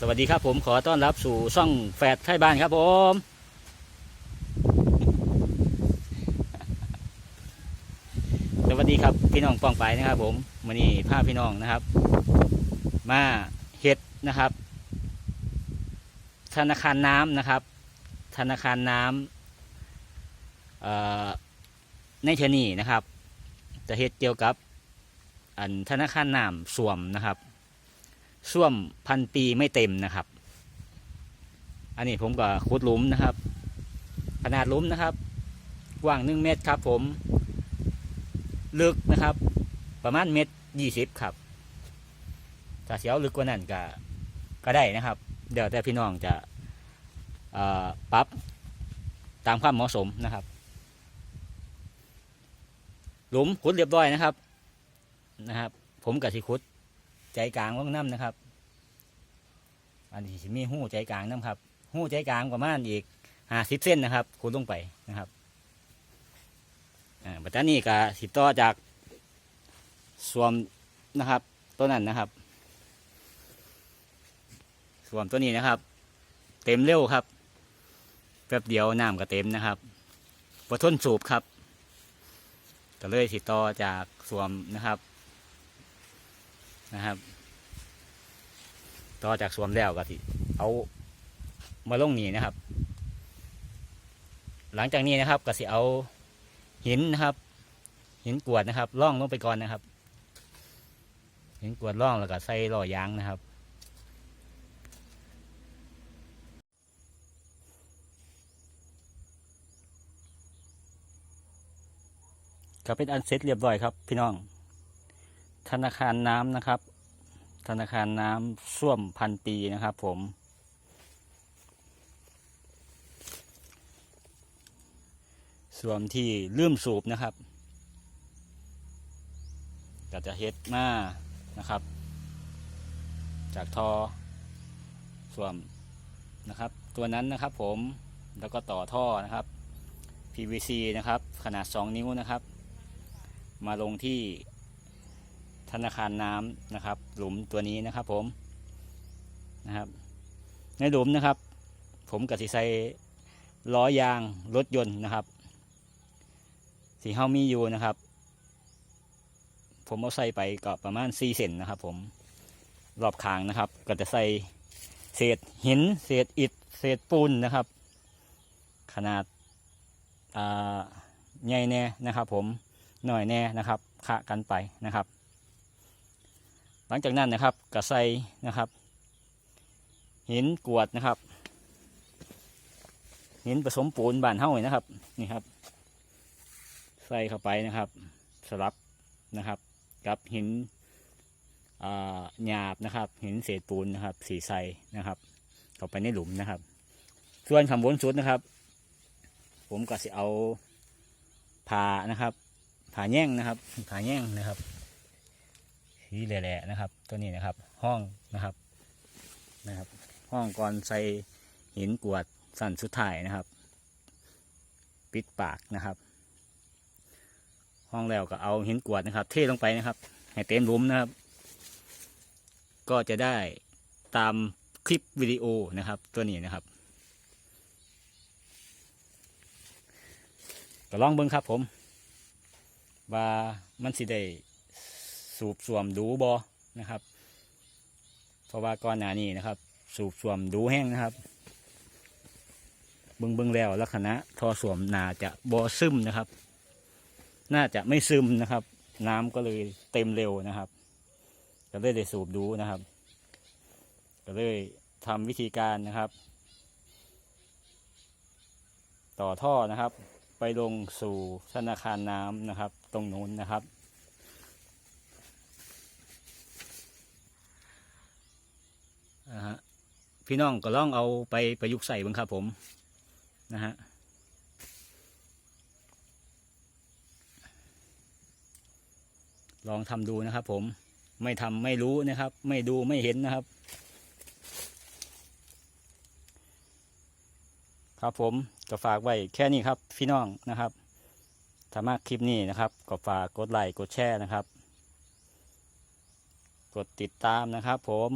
สวัสดีครับผมขอต้อนรับสู่ช่องแฟดไทยบ้านครับผม สวัสดีครับพี่น้องปองไปนะครับ ผมวันนี้พาพี่น้องนะครับ มาเฮ็ดนะครับ ธนาคารน้ำนะครับ ธนาคารน้ำเอ่อในเทนี่นะครับจะเฮ็ดเกี่ยวกับ อันธนาคารน้ำสวมนะครับ ส้วมพันปีไม่เต็มนะครับ อันนี้ผมก็ขุดหลุมนะครับ ขนาดหลุมนะครับ กว้างหนึ่งเมตรครับ ผม ลึกนะครับ ประมาณเมตรยี่สิบครับถ้าเสียวลึกกว่านั้นก็ก็ได้นะครับ เดี๋ยวแต่พี่น้องจะปรับตามความเหมาะสมนะครับ หลุมขุดเรียบร้อยนะครับนะครับ ผมกับสิขุด ใจกลางว่างน้ำนะครับ อันนี้มีหู้ใจกลางน้ำครับหู้ใจกลางประมาณอีกห้าสิบเส้นนะครับคูณลงไปนะครับอ่าปัจจุบันนี้ก็สิต่อจากสวมนะครับ ตัวนั้นนะครับสวมตัวนี้นะครับ เต็มเร็วครับแป๊บเดียวน้ำก็เต็มนะครับบททนสูบครับก็เลยสิต่อจากสวมนะครับ นะครับ ต่อจากสวมแล้วก็สิเอามาลงนี่นะครับ หลังจากนี้นะครับก็สิเอาหินนะครับ หินกรวดนะครับล่องลงไปก่อนนะครับ หินกรวดล่องแล้วก็ใส่ล่อยางนะครับก็เป็นอันเสร็จเรียบร้อยครับพี่น้อง ธนาคารน้ำนะครับ ธนาคารน้ำส้วมพันปีนะครับ ผม ส่วนที่ลืมสูบนะครับก็จะเฮ็ดมานะครับ จากทอส่วมนะครับ ตัวนั้นนะครับผมแล้วก็ต่อท่อนะครับ PVC นะครับ ขนาด 2 นิ้วนะครับ มาลงที่ ธนาคารน้ำนะครับ หลุมตัวนี้นะครับผมนะครับ ในหลุมนะครับ ผมกับสิใส่ล้อยางรถยนต์นะครับ สีเฮามีอยู่นะครับ ผมเอาใส่ไปก็ประมาณ4เซนนะครับ ผมรอบคางนะครับ ก็จะใส่เศษหิน เศษอิฐเศษปูนนะครับ ขนาดใหญ่แน่นะครับ ผมหน่อยแน่นะครับขะกันไปนะครับ หลังจากนั้นนะครับก็ใสนะครับหินกวดนะครับหินผสมปูนบานเฮ้านี่นะครับนี่ครับ ใส่เข้าไปนะครับ สลับนะครับ กับหินหยาบนะครับ หินเศษปูนนะครับ สีใสนะครับ เข้าไปในหลุมนะครับ ส่วนข้างบนสุดนะครับ ผมก็จะเอาผ่านะครับผ่าแย่งนะครับผ่าแย่งนะครับ สีแหล่ๆนะครับ ตัวนี้นะครับ ห้องนะครับนะครับ ห้องก่อนใส่หินกวดสั่นสุดท้ายนะครับ ปิดปากนะครับ ห้องแล้วก็เอาหินกวดนะครับ เทลงไปนะครับ ให้เต็มลุมนะครับ ก็จะได้ตามคลิปวิดีโอนะครับ ตัวนี้นะครับก็ลองเบิ้งครับผม ว่ามันสิได้ สูบสวมดูบอนะครับ เพราะว่าก่อนหน้านี้นะครับ สูบสวมดูแห้งนะครับเบิ้งเบิ้งแล้วลักษณะทอสวมนาจะบอซึมนะครับ น่าจะไม่ซึมนะครับ น้ำก็เลยเต็มเร็วนะครับก็เลยได้สูบดูนะครับ ก็เลยทำวิธีการนะครับ ต่อท่อนะครับ ไปลงสู่ธนาคารน้ำนะครับ ตรงนู้นนะครับ อ่าฮะ พี่น้องก็ลองเอาไปประยุกต์ใส่บ้างครับผมนะฮะลองทำดูนะครับ ผมไม่ทำไม่รู้นะครับ ไม่ดูไม่เห็นนะครับ ครับผมก็ฝากไว้แค่นี้ครับพี่น้องนะครับถ้ามากคลิปนี้นะครับ ก็ฝากกดไลค์กดแชร์นะครับ กดติดตามนะครับผม